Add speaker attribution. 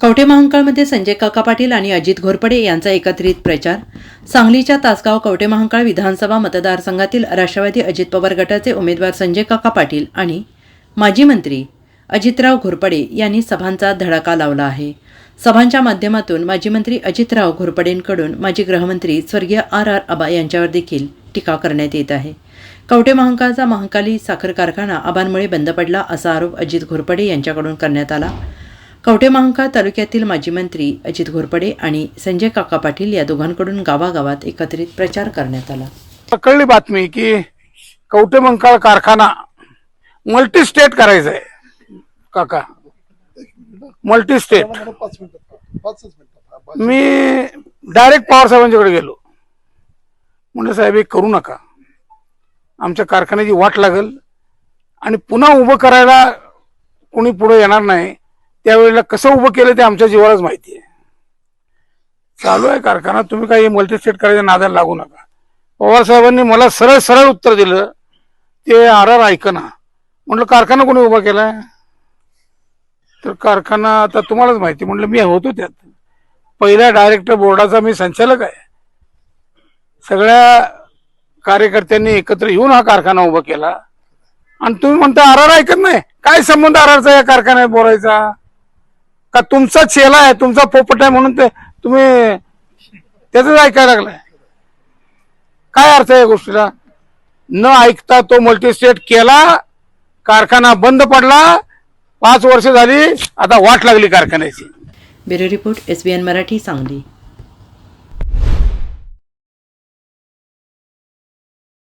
Speaker 1: कवठे महांकाळमध्ये संजय काका पाटील आणि अजित घोरपडे यांचा एकत्रित प्रचार. सांगलीच्या तासगाव कवठे महांकाळ विधानसभा मतदारसंघातील राष्ट्रवादी अजित पवार गटाचे उमेदवार संजय काका पाटील आणि माजी मंत्री अजितराव घोरपडे यांनी सभांचा धडाका लावला आहे. सभांच्या माध्यमातून माजी मंत्री अजितराव घोरपडेंकडून माजी गृहमंत्री स्वर्गीय आर आर आबा यांच्यावर देखील टीका करण्यात येत आहे. कवठे महांकाळचा महांकाली साखर कारखाना आबांमुळे बंद पडला असा आरोप अजित घोरपडे यांच्याकडून करण्यात आला. कवठेमहांकाळ तालुक्यातील माजी मंत्री अजित घोरपडे आणि संजय काका पाटील या दोघांकडून गावागावात एकत्रित प्रचार करण्यात आला.
Speaker 2: कळली बातमी की कवटेमंकाळ कारखाना मल्टी स्टेट करायचा आहे काका मल्टी स्टेट मी डायरेक्ट पवार साहेबांच्याकडे गेलो. म्हणलं साहेब हे करू नका. आमच्या कारखान्याची वाट लागल आणि पुन्हा उभं करायला कोणी पुढे येणार नाही. त्यावेळेला कसं उभं केलं ते आमच्या जीवालाच माहिती आहे. चालू आहे कारखाना तुम्ही काही मल्टीस्टेट करायच्या नादाला लागू नका. पवार साहेबांनी मला सरळ सरळ उत्तर दिलं ते आर आर ऐकना म्हटलं कारखाना कोणी उभा केलाय? तर कारखाना आता तुम्हालाच माहिती म्हटलं मी होतो त्यात. पहिल्या डायरेक्टर बोर्डाचा मी संचालक आहे. सगळ्या कार्यकर्त्यांनी एकत्र येऊन हा कारखाना उभा केला. आणि तुम्ही म्हणता आर आर ऐकत नाही. काय संबंध आर आरचा या कारखान्यात बोलायचा? का तुमचा चेला आहे तुमचा पोपट आहे म्हणून ते तुम्ही त्याच ऐकायला लागलाय. काय अर्थ आहे या गोष्टीला? न ऐकता तो मल्टीस्टेट केला कारखाना बंद पडला पाच वर्ष झाली आता वाट लागली कारखान्याची.
Speaker 1: Bureau report S B N Marathi Sangli.